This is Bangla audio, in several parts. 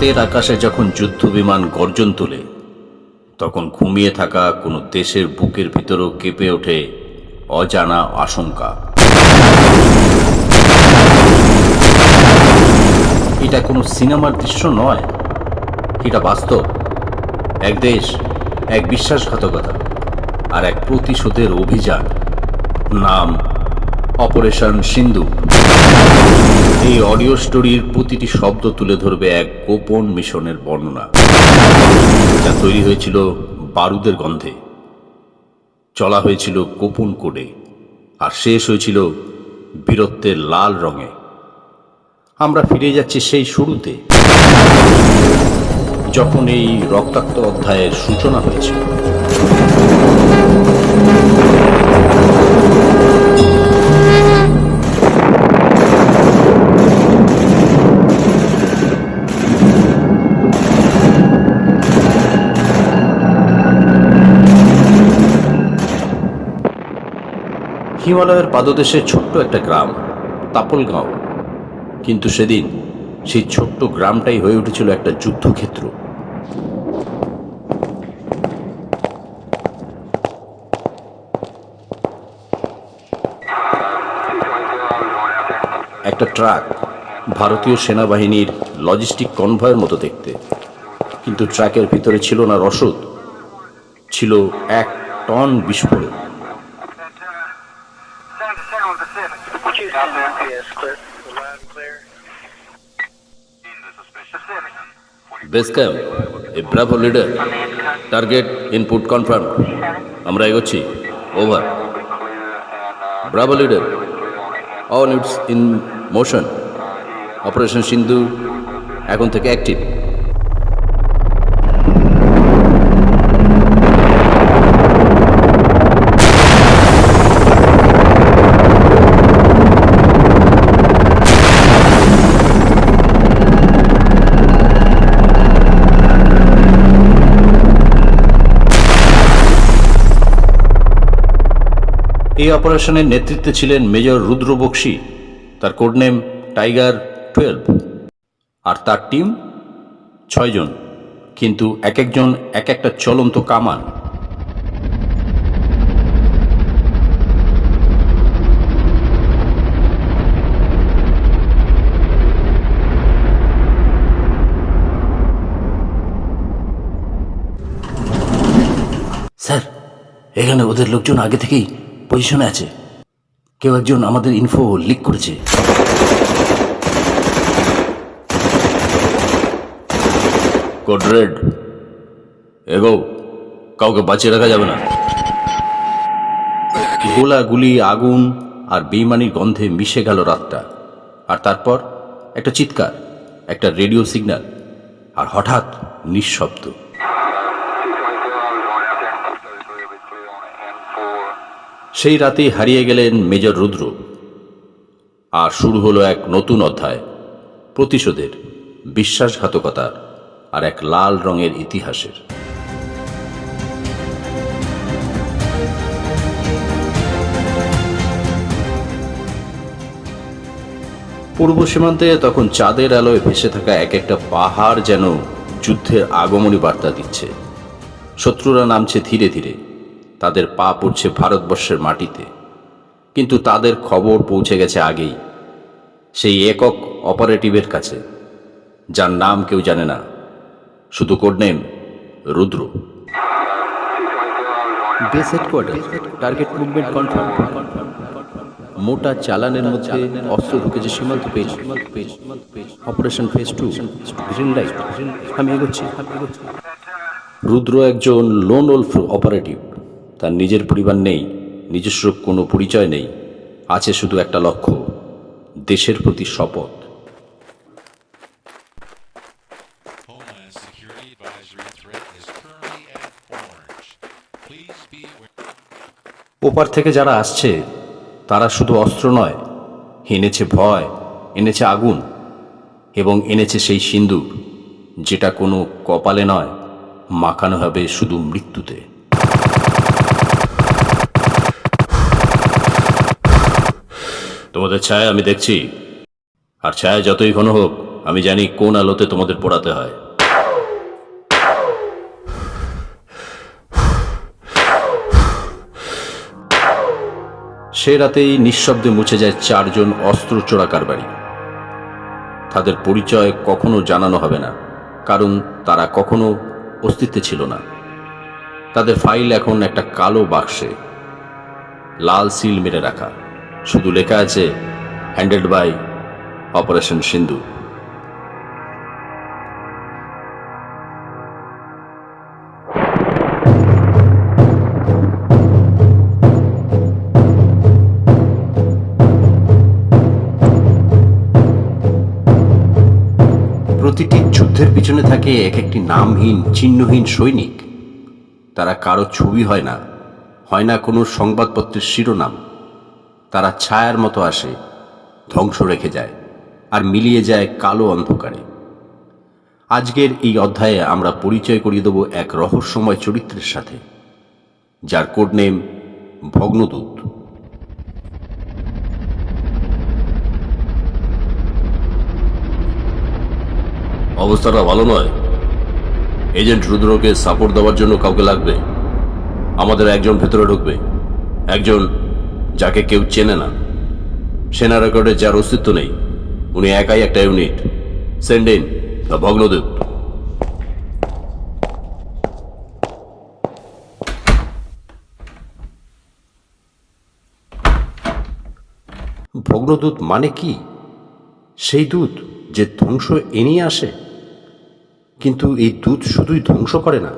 রাতের আকাশে যখন যুদ্ধ বিমান গর্জন তোলে, তখন ঘুমিয়ে থাকা কোনো দেশের বুকের ভিতরও কেঁপে ওঠে অজানা আশঙ্কা। এটা কোনো সিনেমার দৃশ্য নয়, এটা বাস্তব। এক দেশ, এক বিশ্বাসঘাতকতা আর এক প্রতিশোধের অভিযান। নাম অপারেশন সিন্ধু। এই অডিও স্টোরির প্রতিটি শব্দ তুলে ধরবে এক গোপন মিশনের বর্ণনা। যা তৈরি হয়েছিল বারুদের গন্ধে। চলা হয়েছিল গোপন কোডে। আর শেষ হয়েছিল বীরত্বের লাল রঙে। আমরা ফিরে যাচ্ছি সেই শুরুতে। যখন এই রক্তাক্ত অধ্যায়ের সূচনা হয়েছিল হিমালয়ের পাদদেশে ছোট্ট একটা গ্রাম, তাপলগাঁও। কিন্তু সেদিন সেই ছোট্ট গ্রামটাই হয়ে উঠেছিল একটা যুদ্ধক্ষেত্র। একটা ট্রাক ভারতীয় সেনাবাহিনীর লজিস্টিক কনভয়ের মতো দেখতে। কিন্তু ট্রাকের ভিতরে ছিল না রসদ, ছিল এক টন বিস্ফোরক বেস ক্যাম্প এ bravo leader, target, input confirm. আমরা এগোচ্ছি। Over. Bravo leader, all it's in motion. Operation Sindhu এখন থেকে অ্যাক্টিভ। এই অপারেশনের নেতৃত্বে ছিলেন মেজর রুদ্র বক্সি তার কোডনেম টাইগার টুয়েলভ। আর তার টিম ছয়জন কিন্তু এক একজন, এক একটা চলন্ত কামান। স্যার, এখানে ওদের লোকজন আগে থেকেই পজিশনে আছে। কেউ একজন আমাদের ইনফো লিক করেছে। কাউকে বাঁচিয়ে রাখা যাবে না। গোলাগুলি, আগুন আর বেইমানির গন্ধে মিশে গেল রাতটা। আর তারপর একটা চিৎকার, একটা রেডিও সিগন্যাল, আর হঠাৎ নিঃশব্দ। সেই রাতেই হারিয়ে গেলেন মেজর রুদ্র। আর শুরু হলো এক নতুন অধ্যায়, প্রতিশোধের বিশ্বাসঘাতকতার আর এক লাল রঙের ইতিহাসের। পূর্ব সীমান্তে তখন চাঁদের আলোয় ভেসে থাকা এক একটা পাহাড় যেন যুদ্ধের আগমনী বার্তা দিচ্ছে। শত্রুরা নামছে ধীরে ধীরে। তাদের পা পড়ছে ভারতবর্ষের মাটিতে। কিন্তু তাদের খবর পৌঁছে গেছে আগেই। সেই একক অপারেটিভের কাছে, যার নাম কেউ জানে না। শুধু codename, Rudra. Base target movement মোটা চালানের মধ্যে অস্ত্র ঢুকেছে সীমান্ত পেজ অপারেশন ফেজ টু আমি রুদ্র একজন লোন ওলফ অপারেটিভ। তার নিজের পরিবার নেই নিজস্ব কোনো পরিচয় নেই আছে শুধু একটা লক্ষ্য দেশের প্রতি শপথ. ওপার থেকে যারা আসছে তারা শুধু অস্ত্র নয় এনেছে ভয় এনেছে আগুন এবং এনেছে সেই সিন্দুক যেটা কোনো কপালে নয় মাখানো হবে শুধু মৃত্যুতে। তোমাদের ছায়া আমি দেখছি। আর ছায়া যতই ঘন হোক, আমি জানি কোন আলোতে তোমাদের পড়াতে হয়। সে রাতেই নিঃশব্দে মুছে যায় চারজন অস্ত্র চোরা কারবারি। তাদের পরিচয় কখনো জানানো হবে না, কারণ তারা কখনো অস্তিত্বে ছিল না। তাদের ফাইল এখন একটা কালো বাক্সে, লাল সিল মেরে রাখা। শুধু লেখা আছে হ্যান্ডেড বাই অপারেশন সিন্ধু প্রতিটি যুদ্ধের পিছনে থাকে এক একটি নামহীন, চিহ্নহীন সৈনিক। তারা কারও ছবি হয় না হয় না কোনো সংবাদপত্রের শিরোনাম। তারা ছায়ার মতো আসে, ধ্বংস রেখে যায় আর মিলিয়ে যায় কালো অন্ধকারে। আজকের এই অধ্যায়ে আমরা পরিচয় করিয়ে দেব এক রহস্যময় চরিত্রের সাথে, যার কোড নেম ভগ্নদূত। অবস্থাটা ভালো নয়। এজেন্ট রুদ্রকে সাপোর্ট দেওয়ার জন্য কাউকে লাগবে। আমাদের একজন ভেতরে ঢুকবে। একজন যাকে কেউ চেনে না। সেনা রেকর্ডে যার অস্তিত্ব নেই, উনি একাই একটা ইউনিট। সেন্ড ইন দ্য ভগ্নদূত। ভগ্নদূত মানে কি? সেই দূত যে ধ্বংস এনিয়ে আসে? কিন্তু এই দূত শুধুই ধ্বংস করে না,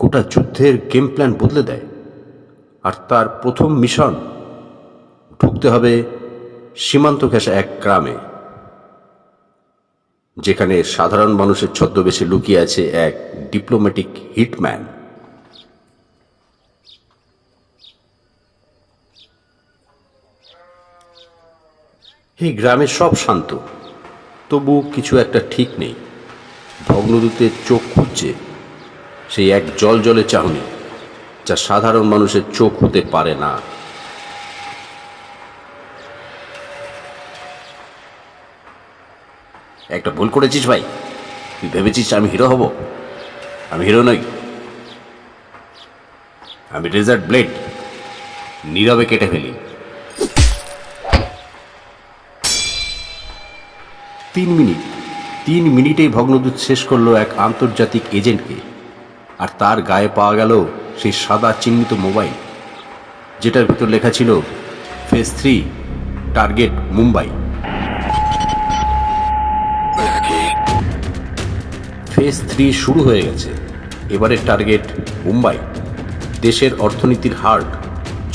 গোটা যুদ্ধের গেম প্ল্যান বদলে দেয়। আর তার প্রথম মিশন ঢুকতে হবে সীমান্ত ঘেঁষা এক গ্রামে, যেখানে সাধারণ মানুষের ছদ্মবেশে লুকিয়ে আছে এক ডিপ্লোম্যাটিক হিটম্যান এই গ্রামে সব শান্ত, তবু কিছু একটা ঠিক নেই। ভগ্নদূতের চোখ খুঁজছে সেই এক জল জলে চাহনি, যা সাধারণ মানুষের চোখ হতে পারে না। একটা ভুল করেছিস ভাই। তুই ভেবেছিস আমি হিরো হব? আমি হিরো নই। আমি রেজার্ট ব্লেড নীরবে কেটে ফেলি। তিন মিনিট, তিন মিনিটেই ভগ্নদূত শেষ করল এক আন্তর্জাতিক এজেন্টকে। আর তার গায়ে পাওয়া গেল সেই সাদা চিহ্নিত মোবাইল, যেটার ভিতর লেখা ছিল phase three target Mumbai phase three শুরু হয়ে গেছে। এবারের টার্গেট মুম্বাই। দেশের অর্থনীতির হার্ট,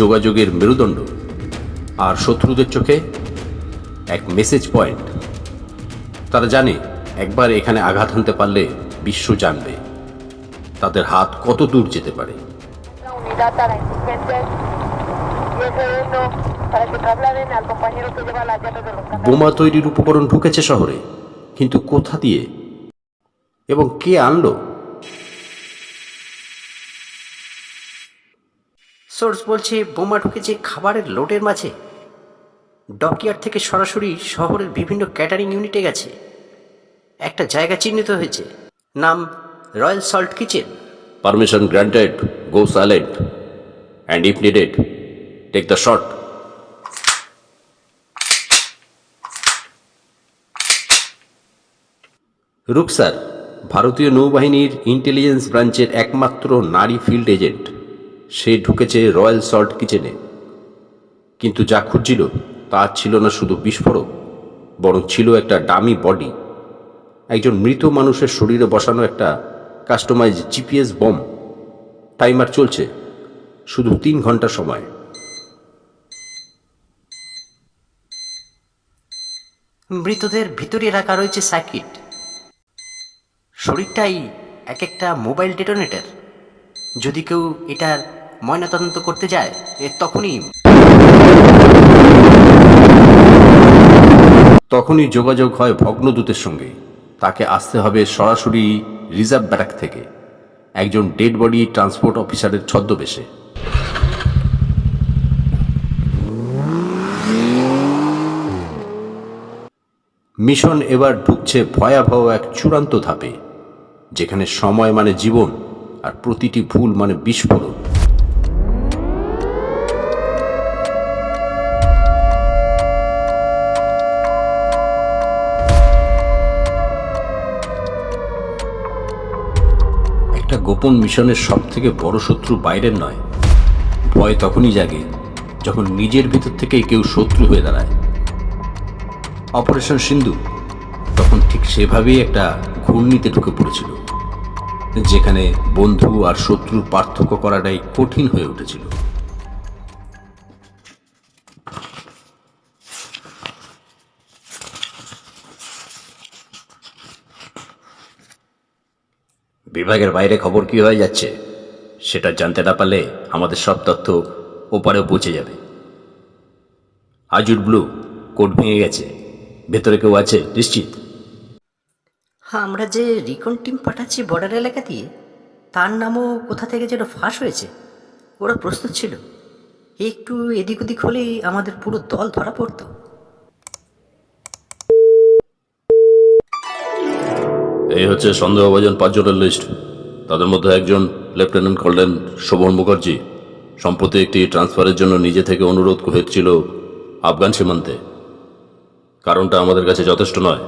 যোগাযোগের মেরুদণ্ড। আর শত্রুদের চোখে এক মেসেজ পয়েন্ট তারা জানে একবার এখানে আঘাত হানতে পারলে বিশ্ব জানবে। তাদের হাত কত দূর যেতে পারে. বোমা তৈরির উপকরণ ঢুকেছে শহরে, কিন্তু কোথা দিয়ে এবং কে আনলো? সোর্স বলছে বোমা ঢুকেছে খাবারের লোডের মাঝে। ডকইয়ার্ড থেকে সরাসরি শহরের বিভিন্ন ক্যাটারিং ইউনিটে গেছে। একটা জায়গা চিহ্নিত হয়েছে। নাম royal salt kitchen. Permission granted go silent and if needed take the shot. Ruksar ভারতীয় নৌবাহিনীর ইন্টেলিজেন্স ব্রাঞ্চের একমাত্র নারী ফিল্ড এজেন্ট সে ঢুকেছে রয়্যাল সল্ট কিচেনে কিন্তু যা খুঁজছিল, তা ছিল না শুধু বিস্ফোরক, বরং ছিল একটা ডামি বডি। একজন মৃত মানুষের শরীরে বসানো একটা কাস্টমাইজ জিপিএস বম টাইমার চলছে, শুধু তিন ঘণ্টা সময়। মৃতদের ভিতরে রাখা রয়েছে সার্কিট শরীরটাই এক একটা মোবাইল ডেটোনেটর। যদি কেউ এটার ময়নাতদন্ত করতে যায় তখনই তখনই যোগাযোগ হয় ভগ্নদূতের সঙ্গে। তাকে আসতে হবে সরাসরি রিজার্ভ ব্যারাক থেকে। একজন ডেড বডি ট্রান্সপোর্ট অফিসারের ছদ্মবেশে। মিশন এবার ঢুকছে ভয়াবহ এক চূড়ান্ত ধাপে। যেখানে সময় মানে জীবন, আর প্রতিটি ভুল মানে বিস্ফোরণ। একটা গোপন মিশনের সব থেকে বড় শত্রু বাইরের নয়। ভয় তখনই জাগে যখন নিজের ভিতর থেকেই কেউ শত্রু হয়ে দাঁড়ায়। অপারেশন সিন্ধু, তখন ঠিক সেভাবেই একটা ঘূর্ণিতে ঢুকে পড়েছিল, যেখানে বন্ধু আর শত্রুর পার্থক্য করাটাই কঠিন হয়ে উঠেছিল। বিভাগের বাইরে খবর কি হয়ে যাচ্ছে, সেটা জানতে না পারলে আমাদের সব তথ্য ওপারেও পৌঁছে যাবে। আজুর ব্লু, কোড ভেঙে গেছে। ভেতরে কেউ আছে, নিশ্চিত? আমরা যে রিকন টিম পাঠাচ্ছি বর্ডার এলাকা দিয়ে, তার নামও কোথা থেকে যেন ফাঁস হয়েছে, ওরা প্রস্তুত ছিল। একটু এদিক ওদিক হলেই আমাদের পুরো দল ধরা পড়তো। এই হচ্ছে সন্দেহভাজন পাঁচজনের লিস্ট তাদের মধ্যে একজন লেফটেন্যান্ট কর্নেল শোভন মুখার্জি। সম্প্রতি একটি ট্রান্সফারের জন্য নিজে থেকে অনুরোধ হয়েছিল আফগান সীমান্তে। কারণটা আমাদের কাছে যথেষ্ট নয়।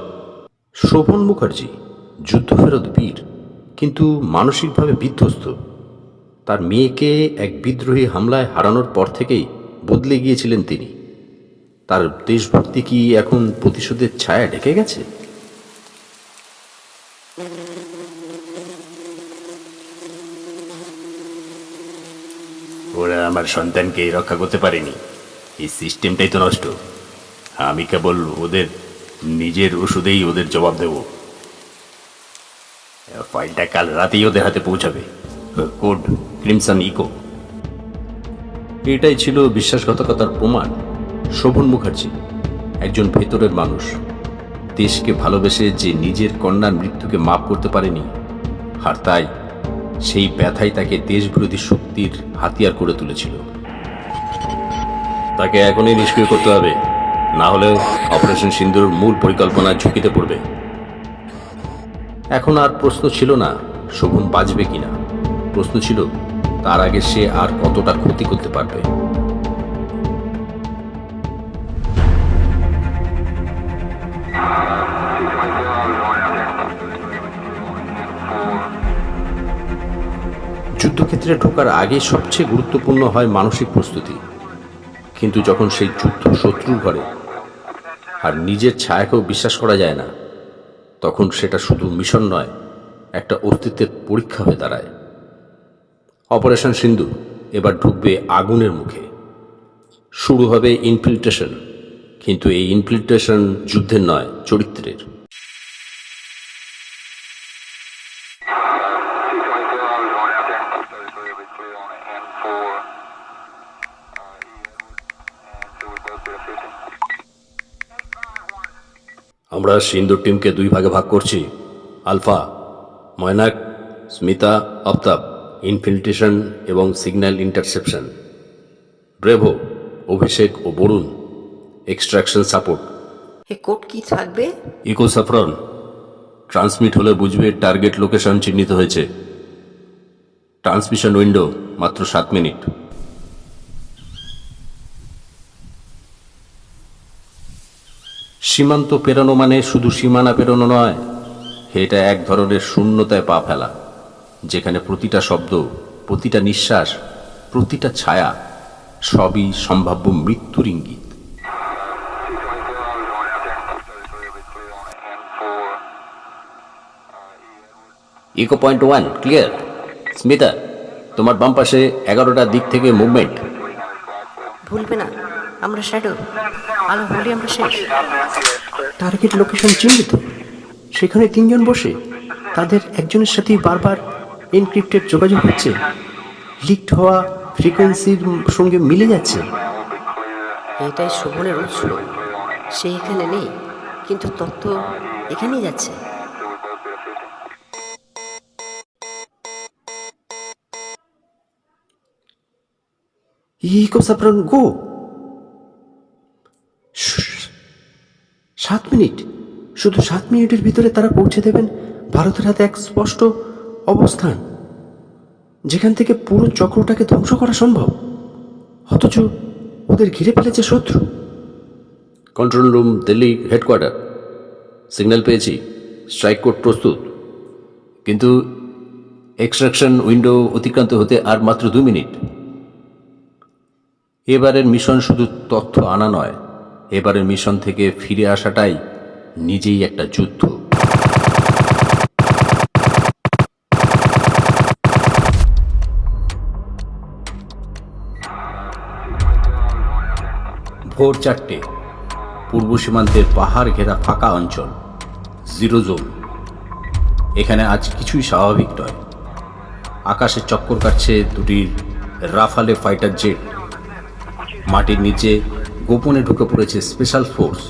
শোভন মুখার্জি যুদ্ধফেরত বীর, কিন্তু মানসিকভাবে বিধ্বস্ত। তার মেয়েকে এক বিদ্রোহী হামলায় হারানোর পর থেকেই বদলে গিয়েছিলেন তিনি। তার দেশভক্তি কি এখন প্রতিশোধের ছায়া ঢেকে গেছে? ওরা আমার সন্তানকে রক্ষা করতে পারেনি। এই সিস্টেমটাই তো নষ্ট। আমি কেবল ওদের নিজের ওষুধেই ওদের জবাব দেব। ফাইলটা কাল রাতেই ওদের হাতে পৌঁছাবে। Code, crimson echo. এটাই ছিল বিশ্বাসঘাতকতার প্রমাণ। শোভন মুখার্জি, একজন ভেতরের মানুষ। দেশকে ভালোবেসে যে নিজের কন্যার মৃত্যুকে মাফ করতে পারেনি, আর তাই সেই ব্যথাই তাকে দেশবিরোধী শক্তির হাতিয়ার করে তুলেছিল। তাকে এখনই নিষ্ক্রিয় করতে হবে। না হলে অপারেশন সিন্দুর মূল পরিকল্পনা ঝুঁকিতে পড়বে। এখন আর প্রশ্ন ছিল না শোভন বাঁচবে কিনা। প্রশ্ন ছিল, তার আগে সে আর কতটা ক্ষতি করতে পারবে। যুদ্ধক্ষেত্রে ঢোকার আগে সবচেয়ে গুরুত্বপূর্ণ হয় মানসিক প্রস্তুতি। কিন্তু যখন সেই যুদ্ধ শত্রুর ঘরে আর নিজের ছায়াকেও বিশ্বাস করা যায় না। তখন সেটা শুধু মিশন নয়, একটা অস্তিত্বের পরীক্ষা হয়ে দাঁড়ায়। অপারেশন সিন্ধু, এবার ঢুকবে আগুনের মুখে। শুরু হবে ইনফিল্ট্রেশন কিন্তু এই ইনফিল্ট্রেশন যুদ্ধের নয়, চরিত্রের। আমরা সিন্দুর টিমকে দুই ভাগে ভাগ করছি। আলফা ময়নাক স্মিতা আফতাব ইনফিল্ট্রেশন এবং সিগন্যাল ইন্টারসেপশন। ব্রেভো অভিষেক ও বরুণ এক্সট্রাকশন সাপোর্ট। এ কোড কি থাকবে? ইকো সাফরন ট্রান্সমিট হলে বুঝবে টার্গেট লোকেশন চিহ্নিত হয়েছে। ট্রান্সমিশন উইন্ডো মাত্র সাত মিনিট। সীমান্ত পেরোনো মানে শুধু সীমানা পেরোনো নয়, এটা এক ধরনের শূন্যতায় পা ফেলা, যেখানে প্রতিটা শব্দ, প্রতিটা নিঃশ্বাস, প্রতিটা ছায়া সবই সম্ভাব্য মৃত্যুর ইঙ্গিত echo point one clear Smita তোমার বাম পাশে এগারোটার দিক থেকে মুভমেন্ট ভুলবে না। আমরা শ্যাডো আলো হলে আমরা শেষ। টার্গেট লোকেশন চিহ্নিত সেখানে তিনজন বসে তাদের একজনের সাথেই বারবার এনক্রিপ্টেড যোগাযোগ হচ্ছে। লিকড হওয়া ফ্রিকোয়েন্সির সঙ্গে মিলে যাচ্ছে। এটাই শোভনের উৎস। সে এখানে নেই কিন্তু তত্ত্ব এখানেই যাচ্ছে। ইকো সাপ্রান গো সাত মিনিট। শুধু সাত মিনিটের ভিতরে তারা পৌঁছে দেবেন ভারতের হাতে এক স্পষ্ট অবস্থান, যেখান থেকে পুরো চক্রটাকে ধ্বংস করা সম্ভব। অথচ ওদের ঘিরে ফেলেছে শত্রু। Control room, Delhi headquarters. Signal পেয়েছি, স্ট্রাইক কোড প্রস্তুত। কিন্তু এক্সট্রাকশন উইন্ডো অতিক্রান্ত হতে আর মাত্র দু মিনিট। এবারের মিশন শুধু তথ্য আনা নয় এবারের মিশন থেকে ফিরে আসাটাই নিজেই একটা যুদ্ধ। ভোর চারটে, পূর্ব সীমান্তের পাহাড় ঘেরা ফাঁকা অঞ্চল, জিরো জোন। এখানে আজ কিছুই স্বাভাবিক নয়। আকাশে চক্কর কাটছে দুটি রাফালে ফাইটার জেট। মাটির নিচে গোপনে ঢুকে পড়েছে special force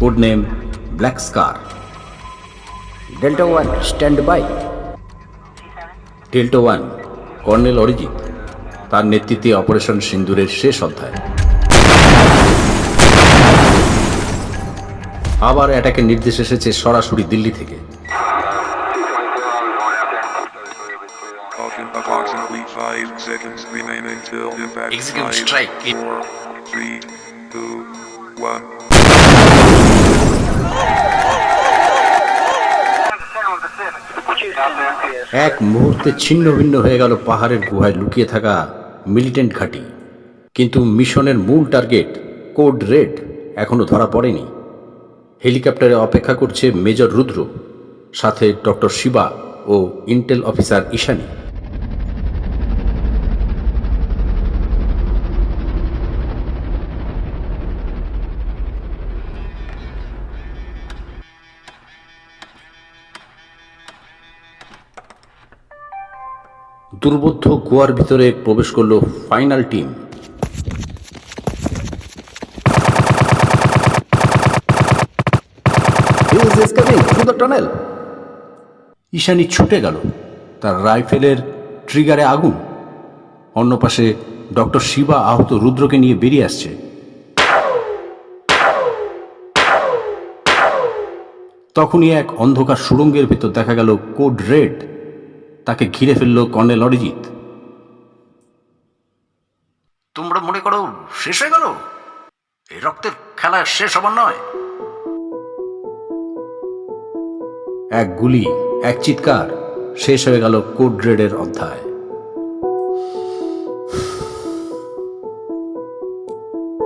code name black scar delta one stand by delta one colonel Arijit তার নেতৃত্বে অপারেশন সিন্দুরের শেষ অধ্যায়। আবার অ্যাটাকের নির্দেশ এসেছে সরাসরি দিল্লি থেকে. Execute strike. Three, two, one. এক মুহূর্তে ছিন্ন ভিন্ন হয়ে গেল পাহাড়ের গুহায় লুকিয়ে থাকা মিলিটেন্ট ঘাঁটি। কিন্তু মিশনের মূল টার্গেট কোড রেড এখনও ধরা পড়েনি। হেলিকপ্টারে অপেক্ষা করছে মেজর রুদ্র সাথে ডক্টর শিবা ও ইন্টেল অফিসার ঈশানী। দুর্বোধ্য গোয়ার ভিতরে প্রবেশ করল ফাইনাল টিম। ঈশানি ছুটে গেল তার রাইফেলের ট্রিগারে আগুন। অন্য পাশে ডক্টর শিবা আহত রুদ্রকে নিয়ে বেরিয়ে আসছে। তখনই এক অন্ধকার সুড়ঙ্গের ভেতর দেখা গেল কোড রেড। তাকে ঘিরে ফেলল কর্নেল অরিজিৎ। তোমরা মনে করো শেষ হয়ে গেল? এই রক্তের খেলা শেষ হবার নয়। এক গুলি এক চিৎকার শেষ হয়ে গেল কোড রেডের অধ্যায়।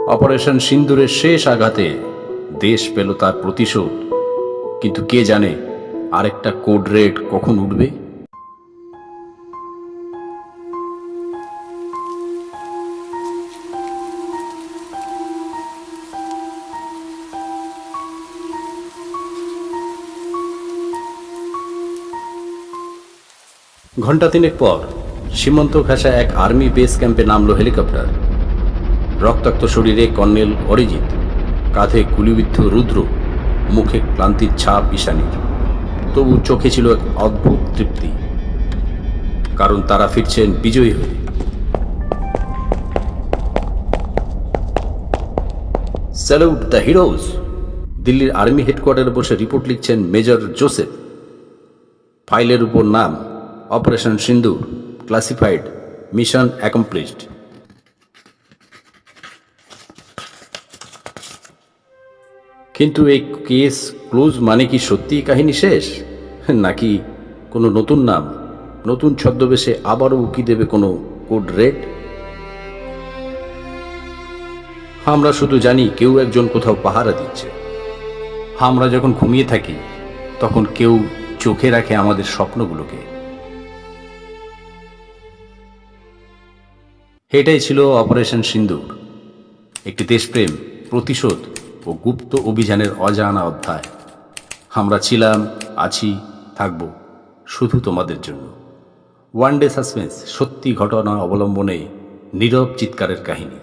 অপারেশন সিন্দুরের শেষ আঘাতে দেশ পেল তার প্রতিশোধ। কিন্তু কে জানে আরেকটা কোড রেড কখন উঠবে? ঘণ্টা তিনেক পর সীমান্ত ঘাসা এক আর্মি বেস ক্যাম্পে নামলো হেলিকপ্টার। রক্তাক্ত শরীরে কর্নেল অরিজিৎ, কাঁধে গুলিবিদ্ধ রুদ্র, মুখে ক্লান্তির ছাপ ঈশানীর। তবু চোখে ছিল এক অদ্ভুত তৃপ্তি। কারণ তারা ফিরছেন বিজয়ী হয়ে। Salute the heroes! দিল্লির আর্মি হেডকোয়ার্টারে বসে রিপোর্ট লিখছেন মেজর জোসেফ। ফাইলের উপর নাম operation Sindoor classified, mission accomplished. কিন্তু এই কেস ক্লোজ মানে কি সত্যিই কাহিনী শেষ? নাকি কোনো নতুন নাম, নতুন ছদ্মবেশে আবারও উকি দেবে কোনো কোড রেড? আমরা শুধু জানি কেউ একজন কোথাও পাহারা দিচ্ছে। আমরা যখন ঘুমিয়ে থাকি, তখন কেউ চোখে রাখে আমাদের স্বপ্নগুলোকে। এটাই ছিল অপারেশন সিন্দুর একটি দেশপ্রেম, প্রতিশোধ ও গুপ্ত অভিযানের অজানা অধ্যায়। আমরা ছিলাম, আছি, থাকব, শুধু তোমাদের জন্য। ওয়ান ডে সাসপেন্স, সত্যি ঘটনা অবলম্বনে নীরব চিৎকারের কাহিনী।